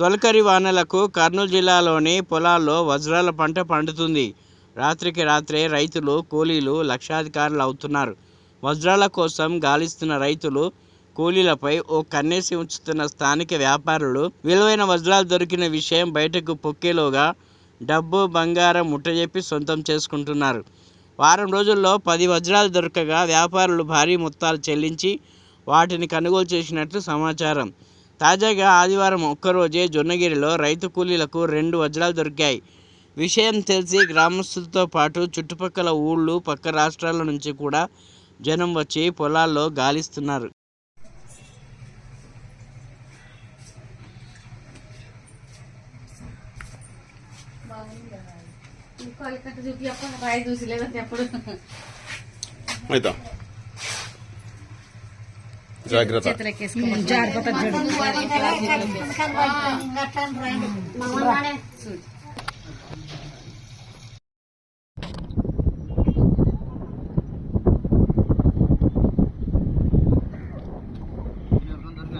తొలకరి వానలకు కర్నూలు జిల్లాలోని పొలాల్లో వజ్రాల పంట పండుతుంది. రాత్రికి రాత్రే రైతులు కూలీలు లక్షాధికారులు అవుతున్నారు. వజ్రాల కోసం గాలిస్తున్న రైతులు కూలీలపై ఓ కన్నేసి ఉంచుతున్న స్థానిక వ్యాపారులు విలువైన వజ్రాలు దొరికిన విషయం బయటకు పొక్కేలోగా డబ్బు బంగారం ముట్టజెప్పి సొంతం చేసుకుంటున్నారు. వారం రోజుల్లో పది వజ్రాలు దొరకగా వ్యాపారులు భారీ మొత్తాలు చెల్లించి వాటిని కొనుగోలు చేసినట్లు సమాచారం. తాజాగా ఆదివారం ఒక్కరోజే జొన్నగిరిలో రైతు కూలీలకు రెండు వజ్రాలు దొరికాయి. విషయం తెలిసి గ్రామస్తులతో పాటు చుట్టుపక్కల ఊళ్ళు పక్క రాష్ట్రాల నుంచి కూడా జనం వచ్చి పొలాల్లో గాలిస్తున్నారు. అయితే. జాగ్రత్త. జాగ్రత్త